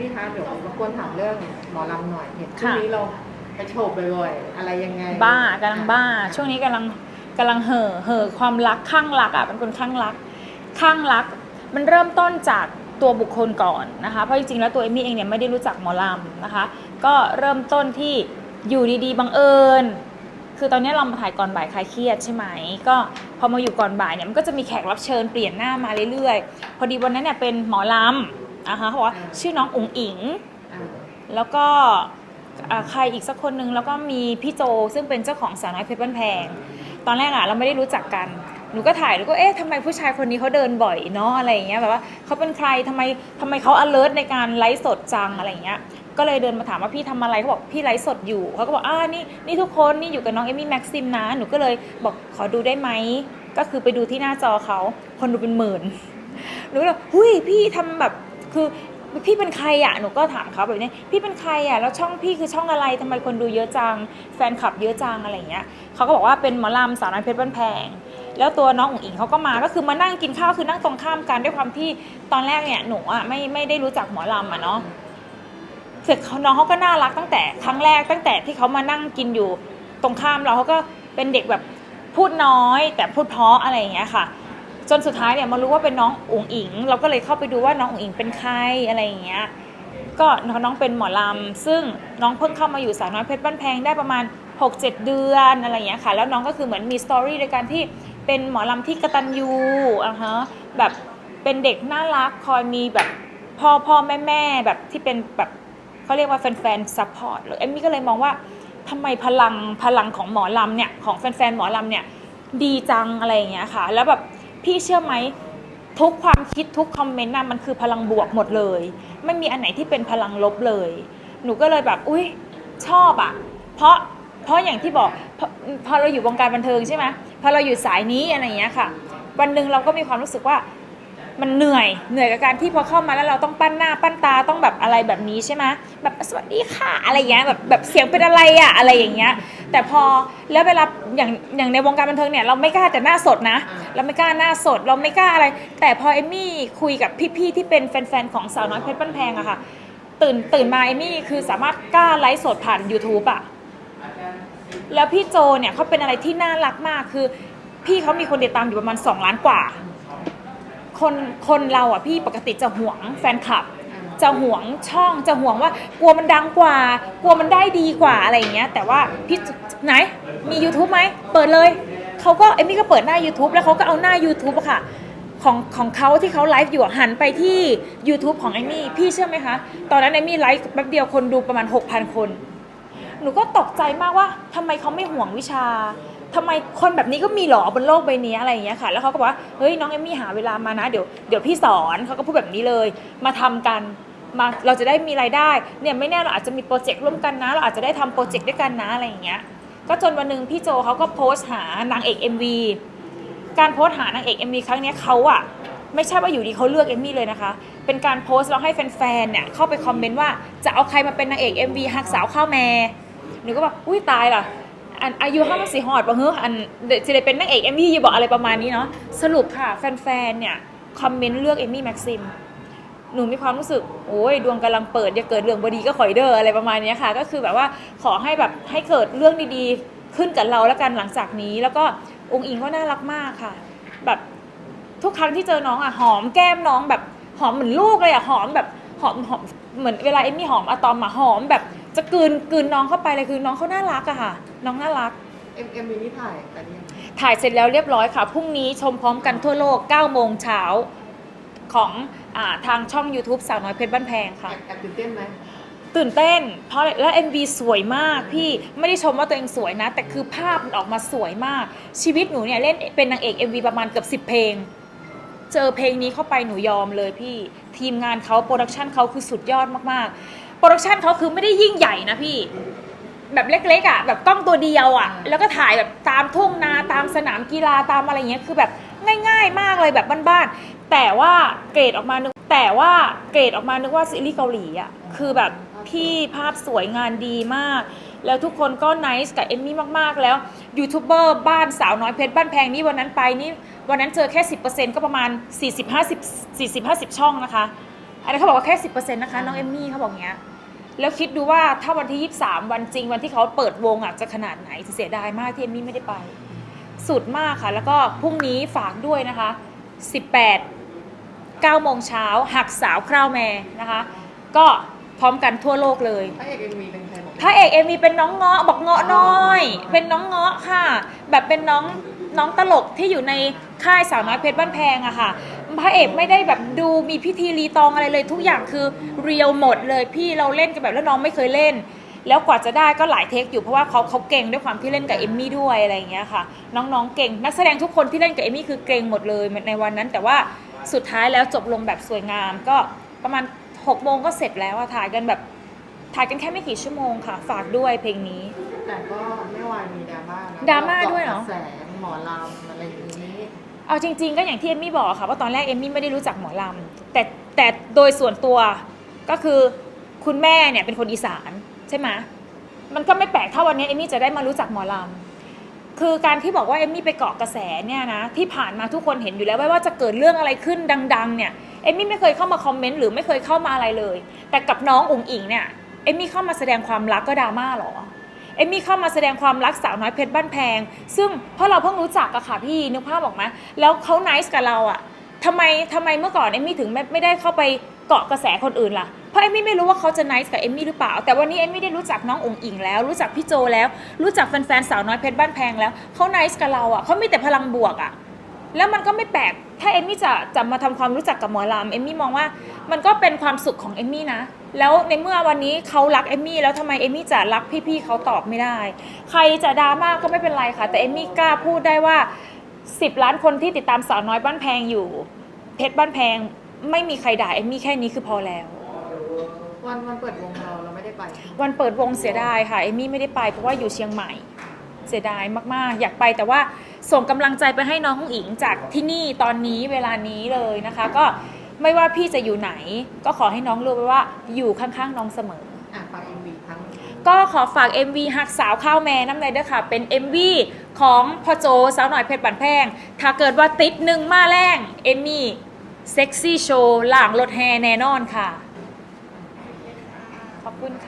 มี่คะเดี๋ยวรบกวนถามเรื่องหมอลำหน่อยเห็นช่วงค่ะนี้เราไปโฉบบ่อยๆอะไรยังไง บ้ากำลังบ้า ช่วงนี้กำลังกำลังเห่อเห่อความรักข้างรักอะเป็นคนข้างรักข้างรัก มันเริ่มต้นจากตัวบุคคลก่อนนะคะเพราะจริงๆแล้วตัวเอมมี่เองเนี่ยไม่ได้รู้จักหมอลำนะคะ ก็เริ่มต้นที่อยู่ดีๆบังเอิญคือตอนนี้เรามาถ่ายก่อนบ่ายคลายเครียดใช่ไหม ก็พอมาอยู่ก่อนบ่ายเนี่ยมันก็จะมีแขกรับเชิญเปลี่ยนหน้ามาเรื่อยๆ พอดีวันนั้นเนี่ยเป็นหมอลำ นะคะเขาบอกว่าชื่อน้องอุ๋งอิง อ่าแล้วก็อ่าใครอีกสักคนนึงแล้วก็มีพี่โจซึ่งเป็นเจ้าของสาวน้อยเพชรบ้านแพง ตอนแรกอะเราไม่ได้รู้จักกัน หนูก็ถ่ายแล้วก็เอ๊ะทำไมผู้ชายคนนี้เขาเดินบ่อยเนาะอะไรอย่างเงี้ยแบบว่าเขาเป็นใครทำไมทำไมเขา alert ในการไลฟ์สดจังอะไรอย่างเงี้ยก็เลยเดินมาถามว่าพี่ทำอะไรเขาบอกพี่ไลฟ์สดอยู่เขาก็บอกอ่านี่นี่ทุกคนนี่อยู่กับน้องเอมี่แม็กซิมนะหนูก็เลยบอกขอดูได้ไหมก็คือไปดูที่หน้าจอเขาคนดูเป็นหมื่น หนูก็เลยหุยพี่ทำแบบ คือพี่เป็นใครอะหนูก็ถามเขาแบบนี้ พี่เป็นใครอะแล้วช่องพี่คือช่องอะไรทำไมคนดูเยอะจัง แฟนคลับเยอะจังอะไรเงี้ยเขาก็บอกว่าเป็นหมอลำสาวน้อยเพชรบ้านแพง แล้วตัวน้องอุ๋งอิงเขาก็มาก็คือมานั่งกินข้าวคือนั่งตรงข้ามกันด้วยความที่ตอนแรกเนี่ยหนูอะไม่ไม่ได้รู้จักหมอลำอะเนาะเสร็จเขาน้องเขาก็น่ารักตั้งแต่ครั้งแรกตั้งแต่ที่เขามานั่งกินอยู่ตรงข้ามเราเขาก็เป็นเด็กแบบพูดน้อยแต่พูดเพราะอะไรอย่างเงี้ยค่ะ จนสุดท้ายเนี่ยมารู้ว่าเป็นน้องอุ๋งอิง เราก็เลยเข้าไปดูว่าน้องอุ๋งอิงเป็นใครอะไรอย่างเงี้ยก็น้องเป็นหมอลำซึ่งน้องเพิ่งเข้ามาอยู่สาวน้อยเพชรบ้านแพงได้ประมาณ 6-7 เดือนอะไรอย่างเงี้ยค่ะ แล้วน้องก็คือเหมือนมีสตอรี่ในการที่เป็นหมอลำที่กระตันยูอะฮะแบบเป็นเด็กน่ารักคอยมีแบบพ่อพ่อแม่แม่แบบที่เป็นแบบเขาเรียกว่าแฟนๆซัพพอร์ตเลยเอมมี่ก็เลยมองว่าทำไมพลังพลังของหมอลำเนี่ยของแฟนๆหมอลำเนี่ยดีจังอะไรอย่างเงี้ยค่ะ แล้วแบบ พี่เชื่อไหมทุกความคิดทุกคอมเมนต์น่ะมันคือพลังบวกหมดเลย ไม่มีอันไหนที่เป็นพลังลบเลย หนูก็เลยแบบอุ้ยชอบอะเพราะเพราะอย่างที่บอกพอพอเราอยู่วงการบันเทิงใช่ไหมพอเราอยู่สายนี้อะไรอย่างเงี้ยค่ะ วันหนึ่งเราก็มีความรู้สึกว่า มันเหนื่อยเหนื่อยกับการที่พอเข้ามาแล้วเราต้องปั้นหน้าปั้นตาต้องแบบอะไรแบบนี้ใช่ไหมแบบสวัสดีค่ะอะไรอย่างเงี้ยแบบแบบเสียงเป็นอะไรอะอะไรอย่างเงี้ย แต่พอแล้วเวลาอย่างอย่างในวงการบันเทิงเนี่ยเราไม่กล้าแต่หน้าสดนะ เราไม่กล้าหน้าสด เราไม่กล้าอะไร แต่พอเอมมี่คุยกับพี่ๆที่เป็นแฟนๆของสาวน้อยเพชรบ้านแพงอะค่ะ ตื่นตื่นมาเอมมี่คือสามารถกล้าไลฟ์สดผ่าน YouTube อะแล้วพี่โจเนี่ยเขาเป็นอะไรที่น่ารักมากคือ พี่เขามีคนติดตามอยู่ประมาณ 2 ล้านกว่า คนคนเราอะพี่ปกติจะหวงแฟนคลับ จะหวงช่องจะหวงว่ากลัวมันดังกว่า กลัวมันได้ดีกว่าอะไรอย่างเงี้ย แต่ว่าพี่ไหนมี YouTube ไหมเปิดเลยเขาก็เอมมี่ก็เปิดหน้า YouTube แล้วเขาก็เอาหน้า YouTube อะค่ะของของเขาที่เขาไลฟ์อยู่อะหันไปที่ YouTube ของเอมมี่พี่เชื่อไหมคะ ตอนนั้นเอมมี่ไลฟ์แป๊บเดียวคนดูประมาณ 6,000 คน หนูก็ตกใจมากว่าทำไมเขาไม่ห่วงวิชา ทำไมคนแบบนี้ก็มีหรอบนโลกใบนี้อะไรอย่างเงี้ยค่ะ แล้วเขาก็บอกว่าเฮ้ยน้องเอมมี่หาเวลามานะเดี๋ยวเดี๋ยวพี่สอนเขาก็พูดแบบนี้เลย มาทำกันมาเราจะได้มีรายได้เนี่ยไม่แน่เราอาจจะมีโปรเจกต์ร่วมกันนะ เราอาจจะได้ทำโปรเจกต์ด้วยกันนะอะไรอย่างเงี้ยก็จนวันหนึ่งพี่โจเขาก็โพสต์หานางเอก MV การโพสต์หานางเอก MV ครั้งนี้เขาอะไม่ใช่ว่าอยู่ดีเขาเลือกเอมมี่เลยนะคะ เป็นการโพสต์แล้วให้แฟนๆเนี่ยเข้าไปคอมเมนต์ว่าจะเอาใครมาเป็นนางเอก MV ฮักสาวข้าวแม่หนูก็แบอกอุ้ยตายล่ะ อันอายุห้ามันสีหอดปะเฮ้ออันเดี๋ยวจะได้เป็นนางเอกเอมมี่อย่าบอกอะไรประมาณนี้เนาะสรุปค่ะแฟนๆเนี่ยคอมเมนต์เลือกเอมมี่แม็กซิมหนูมีความรู้สึกโอ้ยดวงกำลังเปิดอย่าเกิดเรื่องบดีก็ขอยเด้ออะไรประมาณเนี้ยค่ะ ก็คือแบบว่าขอให้แบบให้เกิดเรื่องดีๆ ขึ้นกับเราแล้วกันหลังจากนี้ แล้วก็องค์อิงก็น่ารักมากค่ะ แบบทุกครั้งที่เจอน้องอะหอมแก้มน้องแบบหอมเหมือนลูกเลยอะหอมแบบหอมหอมเหมือนเวลาเอมมี่หอมอะตอมอะหอมแบบจะกลืนกลืนน้องเข้าไปเลยคือน้องเขาน่ารักอะค่ะ น้องน่ารัก เอ็มเอ็มวีนี่ถ่ายกันยังถ่ายเสร็จแล้วเรียบร้อยค่ะ พรุ่งนี้ชมพร้อมกันทั่วโลก 9 โมงเช้าของอาทางช่อง YouTube สาวน้อยเพชรบ้านแพงแอค่ะบแอบตื่นเต้นไหมตื่นเต้น เพราะแล้ว MV สวยมากพี่ไม่ได้ชมว่าตัวเองสวยนะ แต่คือภาพมันออกมาสวยมาก ชีวิตหนูเนี่ยเล่นเป็นนางเอก MV ประมาณเกือบ10 เพลง เจอเพลงนี้เข้าไปหนูยอมเลยพี่ ทีมงานเขาโปรดักชันเขาคือสุดยอดมากๆ โปรดักชันเขาคือไม่ได้ยิ่งใหญ่นะพี่ แบบเล็กๆอะแบบกล้องตัวเดียวอะ แล้วก็ถ่ายแบบตามทุ่งนาตามสนามกีฬาตามอะไรเงี้ยคือแบบง่าย ๆ มากเลยแบบบ้านๆแต่ว่าเกรดออกมานึกแต่ว่าเกรดออกมานึกว่าซีรีส์เกาหลีอะคือแบบพี่ภาพสวยงานดีมาก แล้วทุกคนก็นิสกับเอมมี่มากๆ แล้วยูทูบเบอร์บ้านสาวน้อยเพชรบ้านแพงนี่วันนั้นไปนี่วันนั้นเจอแค่ 10%ก็ประมาณ 40 50 40 50 ช่องนะคะอันนี้นเขาบอกว่าแค่สินะคะน้องเอมมี่เขาบอกอย่างเงี้ย แล้วคิดดูว่าถ้าวันที่ 23 วันจริง วันที่เขาเปิดวงอะจะขนาดไหนเสียดายมากที่เอมมี่ไม่ได้ไป สุดมากค่ะ แล้วก็พรุ่งนี้ฝากด้วยนะคะ 18 9โมงเช้าหักสาวคราวแม่นะคะ ก็พร้อมกันทั่วโลกเลย พระเอกเอ็มวีเป็นใครบอกพระเอกเอมีเป็นน้องเงาะบอกเงาะน้อย เป็นน้องเงาะค่ะ แบบเป็นน้อง น้องตลกที่อยู่ในค่ายสาวน้อยเพชรบ้านแพงอะค่ะ พระเอกไม่ได้แบบดูมีพิธีรีตองอะไรเลย ทุกอย่างคือเรียวหมดเลยพี่เราเล่นกันแบบแล้วน้องไม่เคยเล่น แล้วกว่าจะได้ก็หลายเทคอยู่เพราะว่าเขาเขาเก่งด้วยความที่เล่นกับเอมมี่ด้วยอะไรอย่างเงี้ยค่ะ น้องๆเก่ง นักแสดงทุกคนที่เล่นกับเอมมี่คือเก่งหมดเลยในวันนั้น แต่ว่าสุดท้ายแล้วจบลงแบบสวยงาม ก็ประมาณ6โมงก็เสร็จแล้วอะถ่ายกันแบบถ่ายกันแค่ไม่กี่ชั่วโมงค่ะ ฝากด้วยเพลงนี้ แต่ก็ไม่วายมีดราม่านะดราม่าด้วยเหรอ กะแส หมอลำอะไรอย่างนี้ เอาจริง ๆ ก็อย่างที่เอมมี่บอกค่ะว่าตอนแรกเอมมี่ไม่ได้รู้จักหมอลำแต่แต่โดยส่วนตัวก็คือคุณแม่เนี่ยเป็นคนอีสานใช่ไหมมันก็ไม่แปลกถ้าวันนี้เอมมี่จะได้มารู้จักหมอลำคือการที่บอกว่าเอมมี่ไปเกาะกระแสเนี่ยนะที่ผ่านมาทุกคนเห็นอยู่แล้วไม่ว่าจะเกิดเรื่องอะไรขึ้นดัง ๆ เนี่ยเอมมี่ไม่เคยเข้ามาคอมเมนต์หรือไม่เคยเข้ามาอะไรเลย แต่กับน้องอุ๋งอิงเนี่ยเอมมี่เข้ามาแสดงความรักก็ดราม่าเหรอ เอมมี่เข้ามาแสดงความรักสาวน้อยเพชรบ้านแพง ซึ่งเพราะเราเพิ่งรู้จักอะค่ะพี่นึกภาพออกไหมแล้วเขาไนส์กับเราอะทำไมทำไมเมื่อก่อนเอมมี่ถึงไม่ไม่ได้เข้าไปเกาะกระแสคนอื่นล่ะ เพราะเอมมี่ไม่รู้ว่าเขาจะไนส์กับเอมมี่หรือเปล่า แต่วันนี้เอมมี่ได้รู้จักน้ององค์อิงแล้ว รู้จักพี่โจแล้ว รู้จักแฟนๆสาวน้อยเพชรบ้านแพงแล้ว เขาไนส์กับเราอะเขามีแต่พลังบวกอะแล้วมันก็ไม่แปลก ถ้าเอมมี่จะจะมาทำความรู้จักกับหมอลำเอมมี่มองว่า มันก็เป็นความสุขของเอมมี่นะ แล้วในเมื่อวันนี้เขารักเอมมี่แล้วทำไมเอมมี่จะรักพี่ๆเขาตอบไม่ได้ ใครจะดราม่าก็ไม่เป็นไรค่ะ แต่เอมมี่กล้าพูดได้ว่า 10 ล้านคนที่ติดตามสาวน้อยบ้านแพงอยู่ เพชรบ้านแพงไม่มีใครด่าเอมมี่แค่นี้คือพอแล้ว วันวันเปิดวงเราเราไม่ได้ไป วันเปิดวงเสียดายค่ะเอมมี่ไม่ได้ไปเพราะว่าอยู่เชียงใหม่ เสียดายมากๆ อยากไปแต่ว่าส่งกำลังใจไปให้น้องอุ๋งอิงจากที่นี่ตอนนี้เวลานี้เลยนะคะ ก็ ไม่ว่าพี่จะอยู่ไหน ก็ขอให้น้องรู้ไว้ว่าอยู่ข้างๆน้องเสมอ อะฝากเอ็มวีครั้งก็ขอฝาก MV หักสาวข้าวแม่น้ำเลยด้วยค่ะ เป็น MV ของพ่อโจสาวหน่อยเพชรบันแพง ถ้าเกิดว่าติดหนึ่งมาแรงเอมมี่เซ็กซี่โชว์หล่างรถแฮแน่นอนค่ะ ขอบคุณค่ะ